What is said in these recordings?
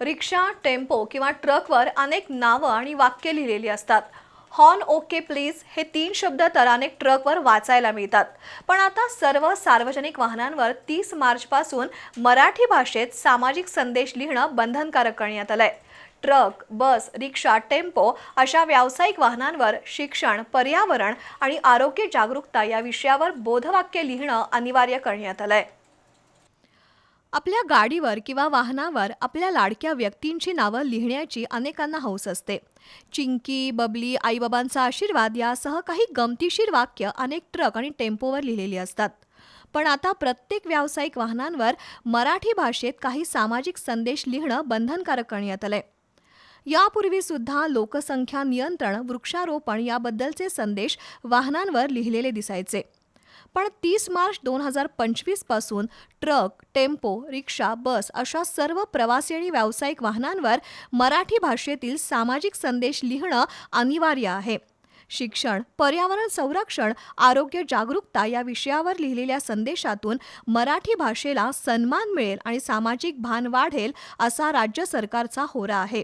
रिक्षा tempo किंवा ट्रकवर अनेक नावं आणि वाक्य लिहिलेली असतात. हॉर्न ओके प्लीज हे तीन शब्द तर अनेक ट्रकवर वाचायला मिळतात. पण आता सर्व सार्वजनिक वाहनांवर तीस मार्चपासून मराठी भाषेत सामाजिक संदेश लिहिणं बंधनकारक करण्यात आलं आहे ट्रक बस रिक्षा टेम्पो अशा व्यावसायिक वाहनांवर शिक्षण पर्यावरण आणि आरोग्य जागरूकता या विषयावर बोधवाक्य लिहिणं अनिवार्य करण्यात आलं आहे आपल्या गाडीवर किंवा वाहनावर आपल्या लाडक्या व्यक्तींची नावं लिहिण्याची अनेकांना हौस असते. चिंकी बबली आईबाबांचा आशीर्वाद यासह काही गमतीशीर वाक्य अनेक ट्रक आणि टेम्पोवर लिहिलेली असतात. पण आता प्रत्येक व्यावसायिक वाहनांवर मराठी भाषेत काही सामाजिक संदेश लिहिणं बंधनकारक करण्यात आलंय. यापूर्वी सुद्धा लोकसंख्या नियंत्रण वृक्षारोपण याबद्दलचे संदेश वाहनांवर लिहिलेले दिसायचे. पण तीस मार्च दोन हजार पंचवीसपासून ट्रक टेम्पो रिक्षा बस अशा सर्व प्रवासी आणि व्यावसायिक वाहनांवर मराठी भाषेतील सामाजिक संदेश लिहिणं अनिवार्य आहे. शिक्षण पर्यावरण संरक्षण आरोग्य जागरूकता या विषयावर लिहिलेल्या संदेशातून मराठी भाषेला सन्मान मिळेल आणि सामाजिक भान वाढेल असा राज्य सरकारचा होरा आहे.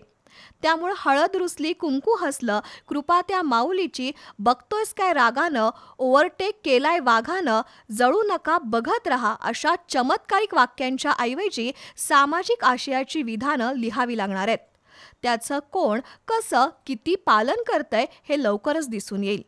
त्यामुळं हळद रुसली कुंकू हसलं कृपा त्या माऊलीची बघतोयस काय रागानं ओव्हरटेक केलाय वाघानं जळू नका बघत रहा अशा चमत्कारिक वाक्यांच्या ऐवजी सामाजिक आशयाची विधानं लिहावी लागणार आहेत. त्याचं कोण कसं किती पालन करतंय हे लवकरच दिसून येईल.